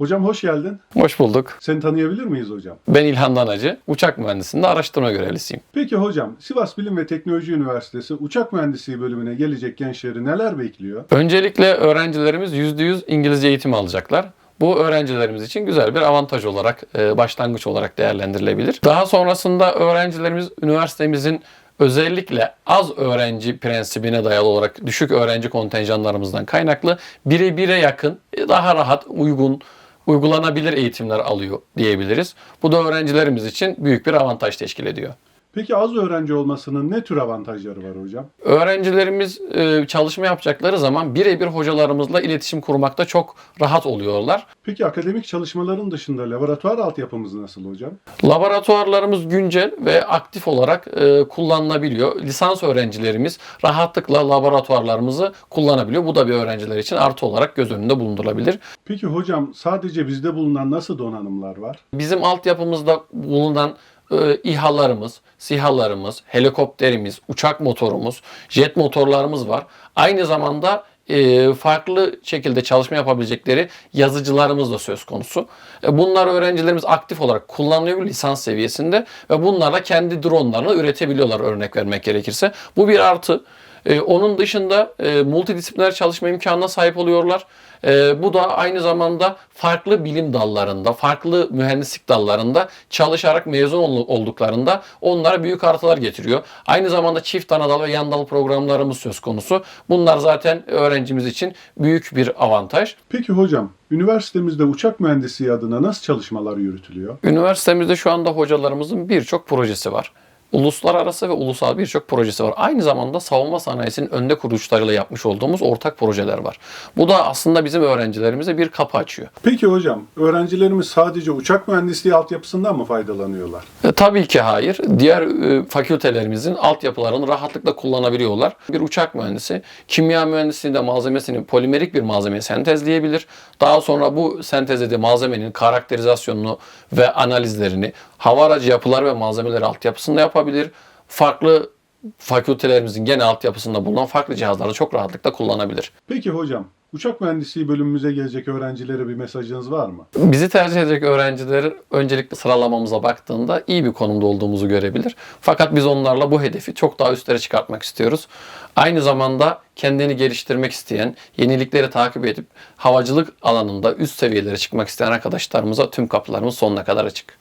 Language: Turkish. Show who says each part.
Speaker 1: Hocam hoş geldin.
Speaker 2: Hoş bulduk.
Speaker 1: Seni tanıyabilir miyiz hocam?
Speaker 2: Ben İlhan Danacı, uçak mühendisliğinde araştırma görevlisiyim.
Speaker 1: Peki hocam, Sivas Bilim ve Teknoloji Üniversitesi Uçak Mühendisliği bölümüne gelecek gençleri neler bekliyor?
Speaker 2: Öncelikle öğrencilerimiz %100 İngilizce eğitimi alacaklar. Bu öğrencilerimiz için güzel bir avantaj olarak, e, başlangıç olarak değerlendirilebilir. Daha sonrasında öğrencilerimiz üniversitemizin özellikle az öğrenci prensibine dayalı olarak düşük öğrenci kontenjanlarımızdan kaynaklı bire bire yakın, daha rahat, uygun, uygulanabilir eğitimler alıyor diyebiliriz. Bu da öğrencilerimiz için büyük bir avantaj teşkil ediyor.
Speaker 1: Peki az öğrenci olmasının ne tür avantajları var hocam?
Speaker 2: Öğrencilerimiz e, çalışma yapacakları zaman birebir hocalarımızla iletişim kurmakta çok rahat oluyorlar.
Speaker 1: Peki akademik çalışmaların dışında laboratuvar altyapımız nasıl hocam?
Speaker 2: Laboratuvarlarımız güncel ve aktif olarak e, kullanılabiliyor. Lisans öğrencilerimiz rahatlıkla laboratuvarlarımızı kullanabiliyor. Bu da bir öğrenciler için artı olarak göz önünde bulundurulabilir.
Speaker 1: Peki hocam sadece bizde bulunan nasıl donanımlar var?
Speaker 2: Bizim altyapımızda bulunan e, İHA'larımız, SİHA'larımız, helikopterimiz, uçak motorumuz, jet motorlarımız var. Aynı zamanda e, farklı şekilde çalışma yapabilecekleri yazıcılarımız da söz konusu. E, Bunlar öğrencilerimiz aktif olarak kullanılıyor lisans seviyesinde ve bunlarla kendi dronlarını üretebiliyorlar örnek vermek gerekirse. Bu bir artı. E, onun dışında e, multidisipliner çalışma imkanına sahip oluyorlar. E, bu da aynı zamanda farklı bilim dallarında, farklı mühendislik dallarında çalışarak mezun ol- olduklarında onlara büyük artılar getiriyor. Aynı zamanda çift ana dal ve yan dal programlarımız söz konusu. Bunlar zaten öğrencimiz için büyük bir avantaj.
Speaker 1: Peki hocam, üniversitemizde uçak mühendisliği adına nasıl çalışmalar yürütülüyor?
Speaker 2: Üniversitemizde şu anda hocalarımızın birçok projesi var. Uluslararası ve ulusal birçok projesi var. Aynı zamanda savunma sanayisinin önde kurucularıyla yapmış olduğumuz ortak projeler var. Bu da aslında bizim öğrencilerimize bir kapı açıyor.
Speaker 1: Peki hocam, öğrencilerimiz sadece uçak mühendisliği altyapısından mı faydalanıyorlar?
Speaker 2: Tabii ki hayır. Diğer e, fakültelerimizin altyapılarını rahatlıkla kullanabiliyorlar. Bir uçak mühendisi kimya mühendisliğinde malzemesini polimerik bir malzemeye sentezleyebilir. Daha sonra bu sentezlediği malzemenin karakterizasyonunu ve analizlerini hava aracı yapılar ve malzemeleri altyapısında yapabilir. Farklı fakültelerimizin genel altyapısında bulunan farklı cihazları çok rahatlıkla kullanabilir.
Speaker 1: Peki hocam, uçak mühendisliği bölümümüze gelecek öğrencilere bir mesajınız var mı?
Speaker 2: Bizi tercih edecek öğrenciler öncelikle sıralamamıza baktığında iyi bir konumda olduğumuzu görebilir. Fakat biz onlarla bu hedefi çok daha üstlere çıkartmak istiyoruz. Aynı zamanda kendini geliştirmek isteyen, yenilikleri takip edip havacılık alanında üst seviyelere çıkmak isteyen arkadaşlarımıza tüm kapılarımız sonuna kadar açık.